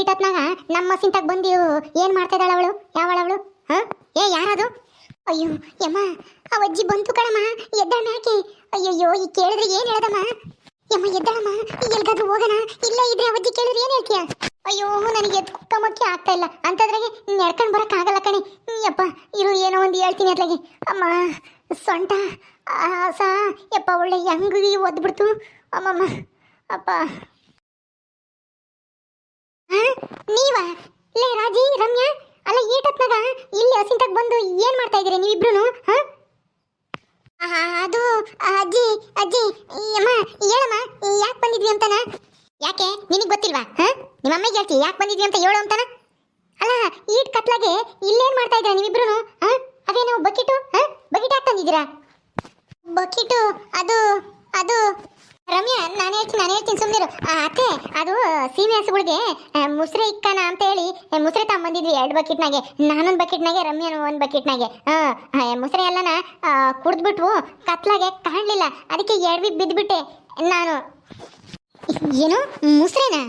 ಈಟತ್ನಾಗ ನಮ್ಮ ಸಿಂತಾಗ ಬಂದು ಏನ್ ಮಾಡ್ತಾ ಅವಳು? ಯಾವಳ ಅವಳು? ಹ? ಏ, ಯಾರದು? ಅಯ್ಯೋ, ಯಮ್ಮ, ಆ ಅಜ್ಜಿ ಬಂತು ಕಣಮ್ಮ ಎದ್ದಾಳ ಯಾಕೆ? ಅಯ್ಯಯ್ಯೋ, ಈ ಕೇಳಿದ್ರೆ ಏನ್ ಹೇಳದಮ್ಮ? ಯಮ್ಮ, ಎದ್ದಾಳಮ್ಮ ಎಲ್ಗಾದ್ರೂ ಹೋಗೋಣ? ಇಲ್ಲ ಇದ್ರೆ ಅವಜ್ಜಿ ಕೇಳಿದ್ರೆ ಏನ್ ಹೇಳ್ತೀಯ? ಅಯ್ಯೋ, ನನಗೆ ಎದ್ದು ಕುಕ್ಕಮಕ್ಕೆ ಆಗ್ತಾ ಇಲ್ಲ. ಅಂತದ್ರಾಗೆ ನಡ್ಕೊಂಡು ಬರಕ್ ಆಗಲ್ಲ ಕಣೆ. ಯಪ್ಪ, ಇರು, ಏನೋ ಒಂದು ಹೇಳ್ತೀನಿ ಅದ್ರಾಗೆ. ಅಮ್ಮ, ಸೊಂಟ, ಆಸ, ಯಪ್ಪ, ಒಳ್ಳೆ ಹೆಂಗ್ ಒದ್ಬಿಡ್ತು ಅಮ್ಮಮ್ಮ, ಅಪ್ಪ. ನೀವಾ? ಲೇ ರಾಜಿ, ರಮ್ಯಾ, ಅಲ್ಲ ಏಟತ್ನಾಗ ಇಲ್ಲಿ ಹಸಿಂತಾಗ ಬಂದು ಏನ್ ಮಾಡ್ತಾ ಇದೀರಿ ನೀವಿಬ್ರು ಹಾ? ಅದು ಅಜ್ಜಿ ಅಜ್ಜಿ ಅಮ್ಮ, ಹೇಳಮ್ಮ ಯಾಕೆ ಬಂದಿದ್ವಿ ಅಂತಾನ? ಯಾಕೆ, ನಿನಗೆ ಗೊತ್ತಿಲ್ವಾ ನಿಮ್ಮ ಅಮ್ಮಗೆ ಹೇಳ್ತಿ, ಯಾಕೆ ಬಂದಿದ್ವಿ ಅಂತ ಹೇಳು ಅಂತಾನ? ಅಲ್ಲ, ಈಟ್ ಕತ್ಲಾಗೆ ಇಲ್ಲೇನ್ ಮಾಡ್ತಾ ಇದ್ದೀರಾ ನೀವಿಬ್ರು ಹಾ? ಅದೇನು ಬಕೆಟು, ಹಾ? ಬಕೆಟ್ ಹಾಕ್ತಂದಿದ್ದೀರಾ ಬಕೆಟು, ಅದು ಅದು ರಮ್ಯಾ, ನಾನು ಹೇಳ್ತೀನಿ ನಾನು ಹೇಳ್ತೀನಿ ಸುಮ್ಮನಿರು ಅತ್ತೆ, ಅದು ಸೀಮೆ ಹಸುಗಳಿಗೆ ಮುಸ್ರೆ ಇಕ್ಕನ ಅಂತ ಹೇಳಿ ಮುಸ್ರೆ ತಗೊಂಬಂದಿದ್ವಿ, ಎರಡು ಬಕೆಟ್ನಾಗೆ. ನಾನೊಂದು ಬಕೆಟ್ನಾಗೆ, ರಮ್ಯಾನು ಒಂದು ಬಕೆಟ್ನಾಗೆ. ಮುಸ್ರೆ ಎಲ್ಲನ ಕುಡ್ದ್ಬಿಟ್ವು, ಕತ್ಲಾಗೆ ಕಾಣಲಿಲ್ಲ. ಅದಕ್ಕೆ ಎಡವಿ ಬಿದ್ದುಬಿಟ್ಟೆ ನಾನು. ಏನು, ಮುಸ್ರೆನಾ?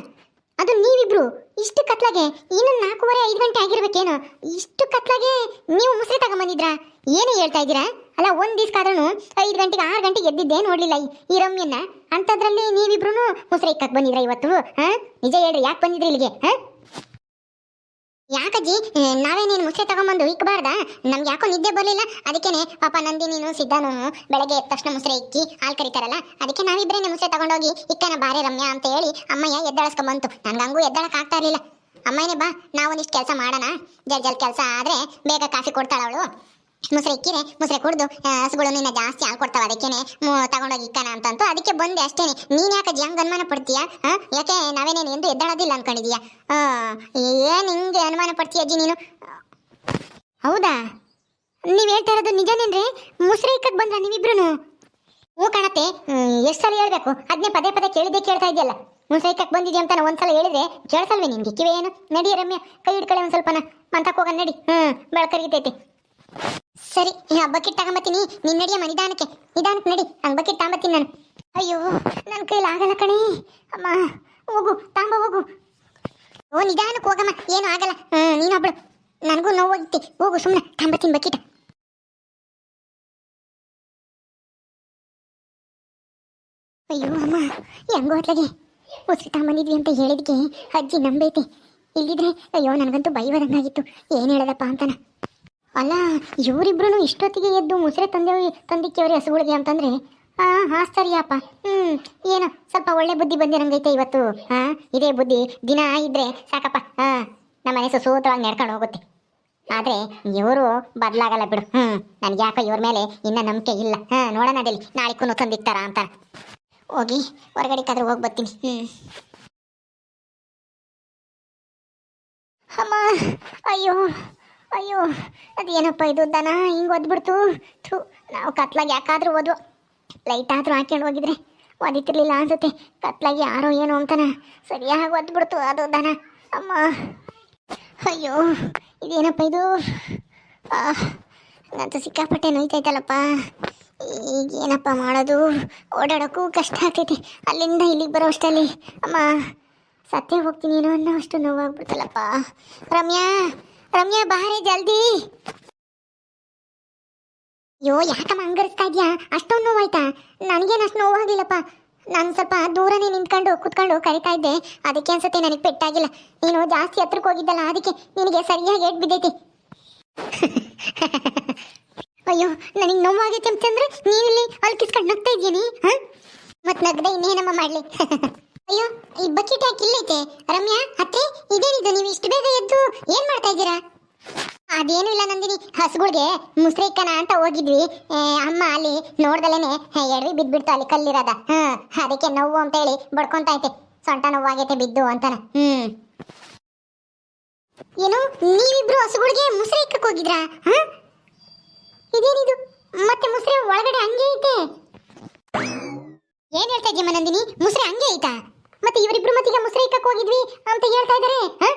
ಅದು ನೀವಿಬ್ರು, ಇಷ್ಟು ಕತ್ಲಾಗೆ ಇನ್ನು ನಾಲ್ಕೂವರೆ, ಐದು ಗಂಟೆ ಆಗಿರ್ಬೇಕೇನು? ಇಷ್ಟು ಕತ್ಲಾಗೆ ನೀವು ಮುಸ್ರೆ ತಗೊಂಬಂದಿದ್ರಾ? ಏನು ಹೇಳ್ತಾ ಇದ್ದೀರಾ? ಅಲ್ಲ, ಒಂದ್ ದಿವ್ಸಕ್ಕಾದ್ರೂ ಐದು ಗಂಟೆಗೆ ಆರು ಗಂಟೆಗೆ ಎದ್ದಿದ್ದೇ ನೋಡಲಿಲ್ಲ ಈ- ರಮ್ಯನ್ನ? ಅಂಥದ್ರಲ್ಲಿ ನೀವಿಬ್ರು ಮುಸ್ರೆ ಇಕ್ಕಕ್ಕೆ ಬಂದಿದ್ರ ಇವತ್ತು, ಹಾ? ನಿಜ ಹೇಳ್ರಿ, ಯಾಕೆ ಬಂದಿದ್ರಿ ಇಲ್ಲಿಗೆ, ಹಾ? ಯಾಕಜ್ಜಿ? ನಾವೇನೇನು ಮುಸ್ರೆ ತಗೊಂಬಂದು ಇಕ್ಬಾರ್ದ? ನಮ್ಗೆ ಯಾಕೋ ನಿದ್ದೆ ಬರಲಿಲ್ಲ. ಅದಕ್ಕೇನೆ ಪಾಪ ನಂದಿನೀನು ಸಿದ್ಧಾನು ಬೆಳಗ್ಗೆ ಎದ್ದ ತಕ್ಷಣ ಮುಸ್ರೆ ಇಕ್ಕಿ, ಹಾಲು ಕರಿತಾರಲ್ಲ, ಅದಕ್ಕೆ ನಾವಿಬ್ರೇನೆ ಮುಸ್ರೆ ತಗೊಂಡೋಗಿ ಇಕ್ಕನ ಬಾರೆ ರಮ್ಯಾ ಅಂತ ಹೇಳಿ ಅಮ್ಮಯ್ಯ ಎದ್ದಾಳಿಸ್ಕೊಂಬಂತು. ನನ್ಗೆ ಹಂಗೂ ಎದ್ದಾಳಕ್ ಆಗ್ತಾ ಇರಲಿಲ್ಲ. ಅಮ್ಮಯ್ಯನೇ ಬಾ, ನಾವೊಂದಿಷ್ಟು ಕೆಲಸ ಮಾಡೋಣ. ಜಲ್ ಜಲ್ ಕೆಲಸ ಆದ್ರೆ ಬೇಗ ಕಾಫಿ ಕೊಡ್ತಾಳ ಅವಳು. ಮುಸ್ರೆ ಇಕ್ಕಿರೆ ಮುಸ್ರೆ ಕುಡಿದು ಹಸುಗಳು ನಿನ್ನ ಜಾಸ್ತಿ ಹಾಲು ಕೊಡ್ತಾವ ಅದಕ್ಕೇನೆ ತಗೊಂಡೋಗಿ ಅಂತಂತು. ಅದಕ್ಕೆ ಬಂದೆ ಅಷ್ಟೇನೆ. ನೀನ್ ಯಾಕೆ ಜಂಗ್ ಅನುಮಾನ ಪಡ್ತೀಯ? ಯಾಕೆ ನಾವೇನೇನು ಎಂದು ಎದ್ದಾಳೋದಿಲ್ಲ ಅನ್ಕೊಂಡಿದೀಯ ಏನು ಹಿಂಗೆ ಅನುಮಾನ ಪಡ್ತೀಯ ಅಜ್ಜಿ ನೀನು? ಹೌದಾ? ನೀವ್ ಹೇಳ್ತಾ ಇರೋದು ನಿಜನೇನ್ರಿ? ಮೊಸರು ಇಕ್ಕಕ್ಕೆ ಬಂದ್ರ ನೀವಿಬ್ರು ಓ ಕಾಣತ್ತೆ. ಎಷ್ಟು ಸಲ ಹೇಳ್ಬೇಕು? ಅದನ್ನೇ ಪದೇ ಪದೇ ಕೇಳಿದ್ದೆ ಕೇಳ್ತಾ ಇದೆಯಲ್ಲ ಮೊಸರು ಇಕ್ಕಕ್ಕೆ ಬಂದಿದ್ಯಾ ಅಂತ ಒಂದ್ಸಲ ಹೇಳಿದ್ರೆ ಕೇಳಿಸಲ್ವೇ ನಿನ್ಗೆ? ಕಿವೆ ಏನು? ನಡಿ ರಮ್ಯ, ಕೈ ಹಿಡ್ಕೊಳ್ಳಿ ಒಂದ್ ಸ್ವಲ್ಪನ. ಮಂತಕ್ ಹೋಗೋಣ ನಡಿ. ಹ್ಮ್, ಬೆಳಕರಿಗೈತೈತಿ. ಸರಿ ಆ ಬಕೆಟ್ ತಗೊಂಬತ್ತೀನಿ. ನೀನ್ ನಡಿಯಮ್ಮ ನಿಧಾನಕ್ಕೆ. ನಿಧಾನಕ್ಕೆ ನಡಿ. ಹಂಗ್ ಬಕೆಟ್ ತಗೊಂಬತ್ತೀನಿ ನಾನು. ಅಯ್ಯೋ ನನ್ನ ಕೈಲಿ ಆಗಲ್ಲ ಕಣೆ. ಅಮ್ಮ, ಹೋಗು, ತಾಂಬ ಹೋಗು. ಓ, ನಿಧಾನಕ್ಕೆ ಹೋಗಮ್ಮ. ಏನು ಆಗಲ್ಲ. ಹ್ಮ್ ಒಬ್ಬಳು ನನಗೂ ನೋವು ಹೋಗು ಸುಮ್ಮನೆ ತಾಂಬತ್ತೀನಿ ಬಕೆಟ್ ಅಯ್ಯೋ, ಅಮ್ಮ, ಹೆಂಗೋ ಅತ್ಲಾಗೆ ಉಸಿರು ತಗೊಂಬಂದಿದ್ವಿ ಅಂತ ಹೇಳಿದ್ಕೆ. ಅಜ್ಜಿ ನಂಬೈತೆ. ಇಲ್ಲಿದ್ರೆ ಅಯ್ಯೋ, ನನಗಂತೂ ಬೈವದಂಗಾಗಿತ್ತು ಏನು ಹೇಳದಪ್ಪ ಅಂತಾನ. ಅಲ್ಲ ಇವರಿಬ್ರು ಇಷ್ಟೊತ್ತಿಗೆ ಎದ್ದು ಮುಸ್ರೆ ತಂದೆ ತಂದಿಕ್ಕಿಯವ್ರಿ ಹಸುಗಳಿಗೆ ಅಂತಂದ್ರೆ, ಆ ಸರಿಯಪ್ಪ ಹ್ಮ್, ಏನು, ಸ್ವಲ್ಪ ಒಳ್ಳೆ ಬುದ್ಧಿ ಬಂದಿರಂಗೈತೆ ಇವತ್ತು ಹಾ ಇದೇ ಬುದ್ಧಿ, ದಿನ ಇದ್ರೆ ಸಾಕಪ್ಪ ಹಾ ನಮ್ಮ ಮನೆ ಸುಸೂತ್ರವಾಗಿ ನಡ್ಕೊಂಡು ಹೋಗುತ್ತೆ. ಆದ್ರೆ, ಇವರು ಬದಲಾಗಲ್ಲ ಬಿಡು, ಹ್ಮ್. ನನ್ಗೆ ಯಾಕೋ ಇವ್ರ ಮೇಲೆ ಇನ್ನ ನಂಬಿಕೆ ಇಲ್ಲ, ಹಾ, ನೋಡೋಣ ಅದಲ್ಲಿ ನಾಳಿಗೂ ತಂದಿಕ್ತಾರ ಅಂತ. ಹೋಗಿ, ಹೊರಗಡೆ ಕಾದ್ರೆ ಹೋಗಿ ಬರ್ತೀನಿ, ಹ್ಮ್. ಅಮ್ಮ, ಅಯ್ಯೋ. ಅಯ್ಯೋ, ಅದೇನಪ್ಪ ಇದು ದನ? ಹಿಂಗೆ ಒದ್ಬಿಡ್ತು. ಥೂ, ನಾವು ಕತ್ಲಾಗ ಯಾಕಾದ್ರೂ ಓದು ಲೈಟ್ ಆದರೂ ಹಾಕ್ಕೊಂಡು ಹೋಗಿದ್ರೆ ಒದಿತಿರ್ಲಿಲ್ಲ ಅನ್ಸುತ್ತೆ. ಕತ್ಲಾಗಿ ಯಾರೋ ಏನೋ ಅಂತಾನ. ಸರಿಯಾಗಿ ಒದ್ಬಿಡ್ತು ಅದು ದನ. ಅಮ್ಮ. ಅಯ್ಯೋ, ಇದೇನಪ್ಪ ಇದು? ನಂತು ಸಿಕ್ಕಾಪಟ್ಟೆ ನೋಯ್ತೈತಲ್ಲಪ್ಪ ಈಗ ಏನಪ್ಪ ಮಾಡೋದು? ಓಡಾಡೋಕ್ಕೂ ಕಷ್ಟ ಆಗ್ತೈತಿ. ಅಲ್ಲಿಂದ ಇಲ್ಲಿಗೆ ಬರೋ ಅಷ್ಟಲ್ಲಿ. ಅಮ್ಮ ಸತ್ಯ ಹೋಗ್ತೀನಿ ಏನೋ ಅನ್ನೋ ಅಷ್ಟು ನೋವಾಗ್ಬಿಡ್ತಲ್ಲಪ್ಪ. ರಮ್ಯಾ ರಮ್ಯಾ, ಬಾರೆ, ಜಲ್ದಿ. ಅಯ್ಯೋ ಯಾಕಮ್ಮ ಹಂಗರಿಸ್ತಾ ಇದ್ಯಾ? ಅಷ್ಟೊಂದು ನೋವಾಯ್ತಾ? ನನಗೇನು ಅಷ್ಟು ನೋವಾಗಿಲ್ಲಪ್ಪ ನಾನು ಸ್ವಲ್ಪ ದೂರನೇ ನಿಂತ್ಕೊಂಡು ಕುತ್ಕೊಂಡು ಕರಿತಾ ಇದ್ದೆ. ಅದಕ್ಕೆ ಅನ್ಸುತ್ತೆ ನನಗೆ ಪೆಟ್ಟಾಗಿಲ್ಲ. ನೀನು ಜಾಸ್ತಿ ಹತ್ರಕ್ಕೆ ಹೋಗಿದ್ದಲ್ಲ, ಅದಕ್ಕೆ ನಿನಗೆ ಸರಿಯಾಗಿ ಏಟ್ ಬಿದ್ದೈತಿ. ಅಯ್ಯೋ, ನನಗೆ ನೋವಾಗೈತೆ ಅಂತಂದ್ರೆ ನೀನಿಲ್ಲಿ ಅಲ್ಲಿ ಕಿಸ್ಕೊಂಡು ನಗ್ತಾ ಇದೀನಿ ಹಾಂ? ಮತ್ತೆ ನಗ್ದೆ ಇನ್ನೇನಮ್ಮ ಮಾಡಲಿ? ಅಯ್ಯೋ, ಈ ಬಕೆಟ್ ಯಾಕೆ ಇಲ್ಲೈತೆ. ರಮ್ಯಾ, ಅತ್ತೆ, ಇದೇನಿದು? ನೀವು ಇಷ್ಟು ಬೇಗ ಎದ್ದು ಏನ್ ಮಾಡ್ತಾ ಇದ್ದೀರಾ? ಅದೇನು ಇಲ್ಲ ನಂದಿನಿ. ಹಸುಗಳಿಗೆ ಮುಸ್ರೆ ಇಕ್ಕನ ಅಂತ ಹೋಗಿದ್ವಿ. ಅಮ್ಮ ಅಲ್ಲಿ ನೋಡ್ದಲೇನೆ ಎಡವಿ ಬಿದ್ಬಿಡ್ತು ಅಲ್ಲಿ ಕಲ್ಲಿರದ. ಹಾ ಅದಕ್ಕೆ ನೋವು ಅಂತ ಹೇಳಿ ಬಡ್ಕೊಂತ ಐತೆ ಸೊಂಟ ನೋವಾಗೈತೆ, ಬಿದ್ದು ಅಂತಾನ. ಹ್ಮ್. ಏನು, ನೀವಿಬ್ರು ಹಸುಗಳಿಗೆ ಮುಸ್ರೆ ಇಕ್ಕಕ್ ಹೋಗಿದ್ರಾ? ಹಾ? ಇದೇನಿದು? ಮತ್ತೆ ಮುಸ್ರೆ ಒಳಗಡೆ ಹಂಗೆ ಐತೆ. ಏನ್ ಹೇಳ್ತಾ ಇದ್ದೀಯ ನಂದಿನಿ? ಮುಸ್ರೆ ಹಂಗೆ ಐತಾ? ಮತ್ತೆ ಇವರಿಬ್ರು ಮತ್ತೀಗ ಮುಸ್ರೈಕಕ್ಕೆ ಹೋಗಿದ್ವಿ ಅಂತ ಹೇಳ್ತಾ ಇದಾರೆ, ಹ?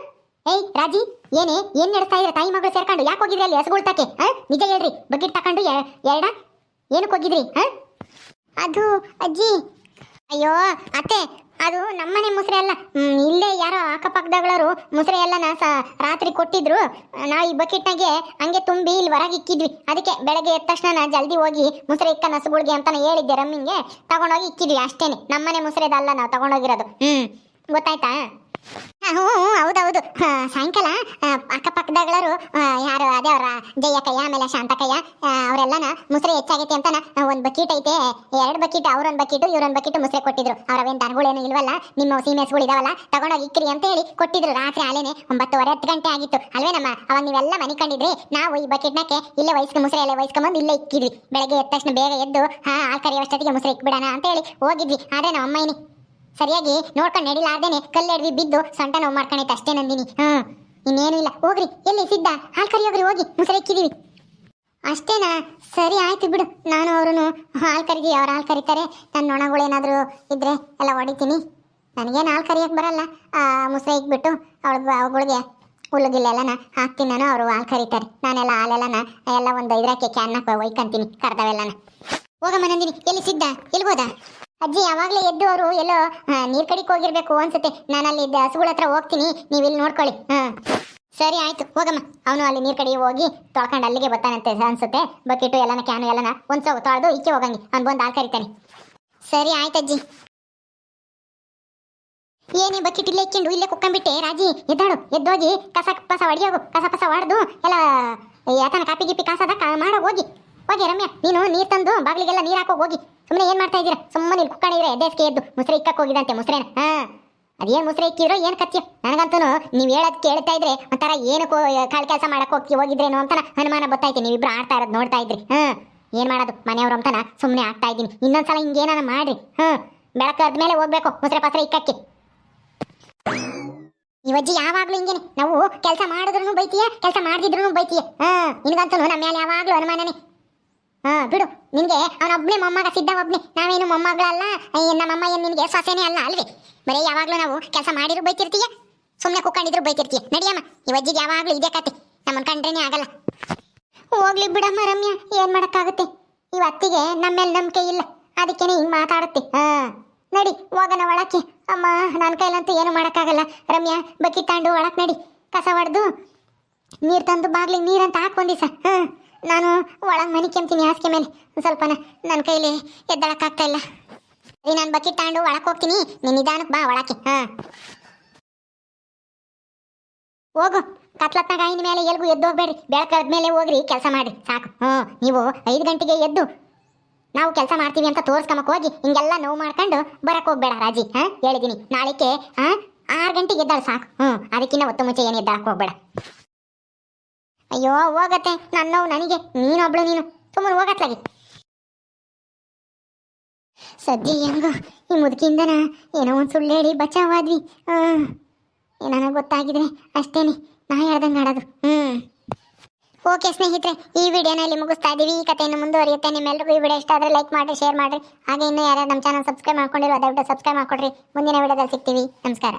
ಏಯ್, ರಾಜಿ, ಏನೇ, ಏನ್ ನಡೆಸ್ತಾ ಇದ್ರೆ ತಾಯಿ ಮಗಳು ಸೇರ್ಕೊಂಡು ಯಾಕೆ ಹೋಗಿದ್ರಿ ಅಲ್ಲಿ ಹಸುಗಳ್ತಾಕೆ ಹ? ನಿಜ ಹೇಳ್ರಿ, ಬಕೆಟ್ ತಕೊಂಡು ಎರಡ? ಏನಕ್ಕೆ ಹೋಗಿದ್ರಿ ಅದು, ಅಜ್ಜಿ. ಅಯ್ಯೋ, ಅತ್ತೆ ಅದು ನಮ್ಮನೆ ಮುಸ್ರೆ ಅಲ್ಲ. ಇಲ್ಲೇ ಯಾರೋ ಅಕ್ಕಪಕ್ಕದಗಳರು ಮುಸ್ರೆ ಎಲ್ಲನ ಸ ರಾತ್ರಿ ಕೊಟ್ಟಿದ್ರು. ನಾವು ಈ ಬಕೆಟ್ನಾಗೆ ಹಂಗೆ ತುಂಬಿ ಇಲ್ಲಿ ಹೊರಗೆ ಇಕ್ಕಿದ್ವಿ. ಅದಕ್ಕೆ ಬೆಳಗ್ಗೆ ಎದ್ದ ತಕ್ಷಣ ನಾ ಜಲ್ದಿ ಹೋಗಿ ಮುಸ್ರೆ ಇಕ್ಕ ನಸುಗುಳ್ಗೆ ಅಂತಾನೆ ಹೇಳಿದ್ದೆ ರಮ್ಮಿಂಗೆ. ತಗೊಂಡೋಗಿ ಇಕ್ಕಿದ್ವಿ ಅಷ್ಟೇನೆ. ನಮ್ಮನೆ ಮುಸ್ರೆದಲ್ಲ ನಾವು ತಗೊಂಡೋಗಿರೋದು. ಹ್ಮ್, ಗೊತ್ತಾಯ್ತಾ? ಹ್ಞೂ ಹೌದೌದು. ಸಾಯಂಕಾಲ ಅಕ್ಕಪಕ್ಕದಾಗಳರು ಆ, ಯಾರು ಅದೇ ಅವರ ಜಯಕ್ಕಯ್ಯ ಆಮೇಲೆ ಶಾಂತಕಯ್ಯ ಆ, ಅವರೆಲ್ಲನ ಮುಸ್ರೆ ಹೆಚ್ಚಾಗೈತೆ ಅಂತ ಒಂದು ಬಕೀಟ್ ಐತೆ. ಎರಡು ಬಕೀಟ್ ಅವ್ರೊಂದು ಬಕೀಟು ಇವ್ರೊಂದು ಬಕೀಟು ಮುಸ್ರೆ ಕೊಟ್ಟಿದ್ರು. ಅವರವೇನು ದನಗಳೇನು ಇಲ್ವಲ್ಲ ನಿಮ್ಮ ಸೀಮೆಸ್ಗಳು ಇದಾವಲ್ಲ ತಗೊಂಡೋಗಿ ಇಕ್ಕಿರಿ ಅಂತ ಹೇಳಿ ಕೊಟ್ಟಿದ್ರು ರಾತ್ರಿ ಆಲೇನೆ ಒಂಬತ್ತುವರೆ ಹತ್ತು ಗಂಟೆ ಆಗಿತ್ತು. ಅಲ್ವೇನಮ್ಮ ಅವಾಗ ನೀವೆಲ್ಲ ಮನೆ ನಾವು ಈ ಬಕೀಟ್ನಕ್ಕೆ ಇಲ್ಲೇ ವಯಸ್ಕ ಮುಸ್ರೆ ಎಲ್ಲ ವಯಸ್ಕೊಂಬಂದು ಇಲ್ಲೇ ಇಕ್ಕಿದ್ವಿ. ಬೆಳಗ್ಗೆ ಎದ್ದ ತಕ್ಷಣ ಬೇಗ ಎದ್ದು ಹಾ ಹಾಲು ಕರಿಯೋಷ್ಟೊತ್ತಿಗೆ ಮುಸ್ರೆ ಇಕ್ಬಿಡೋಣ ಅಂತ ಹೇಳಿ ಹೋಗಿದ್ವಿ. ಆದ್ರೆ ನಮ್ಮ ಅಮ್ಮ ಏನಿ ಸರಿಯಾಗಿ ನೋಡ್ಕೊಂಡು ನಡಿಲಾರ್ದೇನೆ ಕಲ್ಲೆಡ್ವಿ ಬಿದ್ದು ಸೊಂಟ ನೋವು ಮಾಡ್ಕೊಂಡೈತೆ ಅಷ್ಟೇ ನಂದಿನಿ. ಹಾ ಇನ್ನೇನು ಇಲ್ಲ. ಹೋಗ್ರಿ, ಎಲ್ಲಿ ಸಿದ್ಧ? ಹಾಲು ಕರಿಯೋಗ್ರಿ ಹೋಗಿ. ಮುಸರೆ ಇಕ್ಕಿದೀವಿ ಅಷ್ಟೇನಾ? ಸರಿ ಆಯ್ತು ಬಿಡು. ನಾನು ಅವರು ಹಾಲು ಕರಿದಿ, ಅವ್ರು ಹಾಲು ಕರಿತಾರೆ. ನನ್ನ ನೊಣಗಳೇನಾದರೂ ಇದ್ರೆ ಎಲ್ಲ ಹೊಡಿತೀನಿ. ನನಗೇನು ಹಾಲು ಕರಿಯೋಕೆ ಬರಲ್ಲ. ಮುಸರೆ ಇಕ್ಬಿಟ್ಟು ಅವಳಿಗೆ ಅವುಗಳಿಗೆ ಹುಲ್ಲುಗಿಲ್ಲೆಲ್ಲನ ಹಾಕ್ತೀನಿ ನಾನು. ಅವರು ಹಾಲು ಕರೀತಾರೆ. ನಾನೆಲ್ಲ ಹಾಲೆಲ್ಲನ ಎಲ್ಲ ಒಂದು ಇದ್ರಕ್ಕೆ ಕ್ಯಾನ್ನ ಒಯ್ಕೊಂತೀನಿ ಕರ್ದವೆಲ್ಲನ. ಹೋಗಮ್ಮ ನಂದಿನಿ, ಎಲ್ಲಿ ಸಿದ್ಧ? ಎಲ್ಬೋದ ಅಜ್ಜಿ, ಯಾವಾಗಲೇ ಎದ್ದು ಅವರು ಎಲ್ಲೋ ನೀರ್ ಕಡಿಕ್ ಹೋಗಿರ್ಬೇಕು ಅನ್ಸುತ್ತೆ. ನಾನು ಅಲ್ಲಿ ಹಸುಗಳ ಹತ್ರ ಹೋಗ್ತೀನಿ. ನೀವು ಇಲ್ಲಿ ನೋಡ್ಕೊಳ್ಳಿ. ಹಾ. ಸರಿ, ಆಯ್ತು. ಹೋಗಮ್ಮ. ಅವನು ಅಲ್ಲಿ ನೀರ್ ಕಡೆ ಹೋಗಿ ತೊಳ್ಕೊಂಡು ಅಲ್ಲಿಗೆ ಬರ್ತಾನಂತೆ ಅನ್ಸುತ್ತೆ. ಬಕೆಟು ಎಲ್ಲನ, ಕ್ಯಾನು ಎಲ್ಲನ ಒಂದ್ಸೋ ತೊಳೆದು ಇಕ್ಕೆ ಹೋಗಂಗಿ. ಅವ್ನು ಬಂದು ಹಾಲು ಕರಿತಾನೆ. ಸರಿ, ಆಯ್ತು ಅಜ್ಜಿ. ಏನೇ ಬಕೆಟ್ ಇಲ್ಲೇ ಇಕ್ಕೊಂಡು, ಇಲ್ಲೇ ಕುಕ್ಕಂಬಿಟ್ಟೆ. ರಾಜಿ ಎದ್ದಾಡು ಎದ್ದೋಗಿ ಕಸ ಪಸ ಹೊಡಿಯೋಗು ಕಸ ಪಸ ಹೊಡೆದು ಎಲ್ಲ, ಯಾತನ ಕಾಪಿ ಗಿಪಿ ಕಾಸದ ಮಾಡೋಗಿ ಹೋಗಿ. ಹೋಗಿ ರಮ್ಯಾ, ನೀನು ನೀರು ತಂದು ಬಾಗಿಲಿಗೆಲ್ಲ ನೀರು ಹಾಕೋ ಹೋಗಿ. ಸುಮ್ಮನೆ ಏನು ಮಾಡ್ತಾ ಇದ್ದೀರಾ? ಸುಮ್ಮನೆ ಇಲ್ಲಿ ಕುಕ್ಕಣಿದ್ರೆ ಎದ್ದೇಸ್ಕೆ ಎದ್ದು ಮುಸ್ರೆ ಇಕ್ಕಕ್ಕೆ ಹೋಗಿದಂತೆ ಮುಸ್ರೇನ. ಹಾ. ಅದೇನ್ ಮುಸ್ರೆ ಇಕ್ಕಿರೋ ಏನು ಕತ್ತಿ ನನಗಂತೂ ನೀವ್ ಹೇಳದ್ ಕೇಳ್ತಾ ಇದ್ರೆ ಒಂಥರ ಏನು ಕಾಳು ಕೆಲಸ ಮಾಡಕ್ಕೆ ಹೋಗಿ ಹೋಗಿದ್ರೇನೋ ಅಂತ ಅನುಮಾನ ಗೊತ್ತಾಯ್ತು ನೀವಿಬ್ರು ಆಡ್ತಾ ಇರೋದು ನೋಡ್ತಾ ಇದ್ರಿ. ಹಾ. ಏನ್ ಮಾಡೋದು? ಮನೆಯವ್ರು ಅಂತನ ಸುಮ್ಮನೆ ಆಗ್ತಾ ಇದ್ದೀನಿ. ಇನ್ನೊಂದ್ಸಲ ಹಿಂಗೇನಾನ ಮಾಡ್ರಿ. ಹ್ಮ್ ಬೆಳಕಾದ ಮೇಲೆ ಹೋಗ್ಬೇಕು ಮುಸ್ರೆ ಪಸ್ರೆ ಇಕ್ಕಕ್ಕೆ. ಇವಜ್ಜಿ ಯಾವಾಗ್ಲೂ ಹಿಂಗೇನೆ. ನಾವು ಕೆಲಸ ಮಾಡಿದ್ರು ಬೈತೀಯ, ಕೆಲಸ ಮಾಡಿದ್ರು ಬೈತೀಯ. ಹಾ. ನಿನಗಂತೂ ನಮ್ಮ ಮೇಲೆ ಯಾವಾಗ್ಲೂ ಅನುಮಾನನೇ. ಹಾ, ಬಿಡು. ನಿನಗೆ ಅವನೊಬ್ನೇ ಮೊಮ್ಮಗ ಸಿದ್ಧ ಒಬ್ನೇ. ನಾವೇನು ಮೊಮ್ಮಗಳಲ್ಲ? ನಮ್ಮಮ್ಮ ಏನು ನಿನ್ಗೆ ಸೊಸೆನೆ ಅಲ್ಲ ಅಲ್ವೇ? ಬರೀ ಯಾವಾಗ್ಲೂ ನಾವು ಕೆಲಸ ಮಾಡಿದ್ರು ಬೈತಿರ್ತೀಯ? ಸುಮ್ಮನೆ ಕುಕ್ಕಂಡಿದ್ರು ಬೈತಿರ್ತೀಯ. ನಡಿಯಮ್ಮ ಅಜ್ಜಿಗೆ ಯಾವಾಗ್ಲೂ ಇದೇ ಕತೆ. ನಮ್ಮನ್ ಕಂಡ್ರೇನೆ ಆಗಲ್ಲ. ಹೋಗ್ಲಿ ಬಿಡಮ್ಮ ರಮ್ಯಾ, ಏನ್ ಮಾಡಕ್ಕಾಗುತ್ತೆ? ಇವತ್ತಿಗೆ ನಮ್ಮ ಮೇಲೆ ನಂಬಿಕೆ ಇಲ್ಲ. ಅದಕ್ಕೇನೆ ಹಿಂಗ್ ಮಾತಾಡುತ್ತೆ. ಹಾ, ನಡಿ ಹೋಗೋಣ ಒಳಕ್ಕೆ. ಅಮ್ಮ ನನ್ನ ಕೈಲಂತೂ ಏನು ಮಾಡಕ್ಕಾಗಲ್ಲ. ರಮ್ಯಾ, ಬಕ್ಕಿ ತಾಂಡು ಒಳಕ್ಕೆ ನಡಿ. ಕಸ ಹೊಡೆದು ನೀರು ತಂದು ಬಾಗ್ಲಿಗೆ ನೀರಂತ ಹಾಕೊಂಡಿ ಸರ್ ಹಾಂ. ನಾನು ಒಳಗೆ ಮನೆ ಹಾಸಿಗೆ ಮೇಲೆ. ಸ್ವಲ್ಪನ ನನ್ನ ಕೈಲಿ ಎದ್ದಳಕ್ಕಾಗ್ತಾ ಇಲ್ಲ. ಸರಿ, ನಾನು ಬಕೆಟ್ ತಗೊಂಡು ಒಳಕ್ಕೆ ಹೋಗ್ತೀನಿ. ನೀನು ನಿಧಾನಕ್ಕೆ ಬಾ ಒಳಕ್ಕೆ, ಹಾಂ. ಹೋಗು. ಕತ್ಲತ್ನಾಗ ಐನ ಮೇಲೆ ಎಲ್ಗೂ ಎದ್ದು ಹೋಗ್ಬೇಡ್ರಿ. ಬೆಳಕಾದ ಮೇಲೆ ಹೋಗ್ರಿ, ಕೆಲಸ ಮಾಡಿ ಸಾಕು. ಹ್ಞೂ, ನೀವು ಐದು ಗಂಟೆಗೆ ಎದ್ದು. ನಾವು ಕೆಲಸ ಮಾಡ್ತೀವಿ ಅಂತ ತೋರ್ಸ್ಕೊಂಬಕ್ ಹೋಗಿ, ಹಿಂಗೆಲ್ಲ ನೋವು ಮಾಡ್ಕೊಂಡು ಬರಕ್ಕೆ ಹೋಗ್ಬೇಡ ರಾಜಿ, ಹಾ. ಹೇಳಿದ್ದೀನಿ ನಾಳೆಗೆ ಹಾ, ಆರು ಗಂಟೆಗೆ ಎದ್ದಾಳೆ, ಸಾಕು. ಹ್ಞೂ ಅದಕ್ಕಿಂತ ಒತ್ತು ಮುಂಚೆ ಏನು ಎದ್ದಾಳಕ್ ಹೋಗ್ಬೇಡ. ಅಯ್ಯೋ, ಹೋಗತ್ತೆ. ನನ್ನ ನೋವು ನನಗೆ ನೀನೊಬ್ಳು ನೀನು. ಸುಮ್ಮನೆ ಹೋಗತ್ಲಾಗಿ. ಸದ್ಯ ಹೆಂಗೋ, ಈ ಮುದುಕಿಂದನ ಏನೋ ಒಂದು ಸುಳ್ಳು ಹೇಳಿ ಬಚಾವಾದ್ವಿ. ಹಾಂ ನನಗೆ ಗೊತ್ತಾಗಿದ್ರೆ ಅಷ್ಟೇನೆ. ನಾ ಹೇಳ್ದಂಗೆ ಆಡೋದು. ಹ್ಞೂ ಓಕೆ ಸ್ನೇಹಿತರೆ, ಈ ವಿಡಿಯೋನಲ್ಲಿ ಮುಗಿಸ್ತಾ ಇದ್ದೀವಿ ಈ ಕಥೆಯನ್ನು ಮುಂದುವರಿಯುತ್ತೆ. ನಿಮ್ಮೆಲ್ಲರಿಗೂ ಈ ವಿಡಿಯೋ ಇಷ್ಟ ಆದರೆ ಲೈಕ್ ಮಾಡಿ ಶೇರ್ ಮಾಡಿರಿ. ಹಾಗೆ ಇನ್ನೂ ಯಾರ್ಯಾರು ನಮ್ಮ ಚಾನಲ್ ಸಬ್ಸ್ಕ್ರೈಬ್ ಮಾಡ್ಕೊಂಡಿರೋ ದಯವಿಟ್ಟು ಸಬ್ಸ್ಕ್ರೈಬ್ ಮಾಡ್ಕೊಡ್ರಿ. ಮುಂದಿನ ವಿಡಿಯೋದಲ್ಲಿ ಸಿಗ್ತೀವಿ. ನಮಸ್ಕಾರ.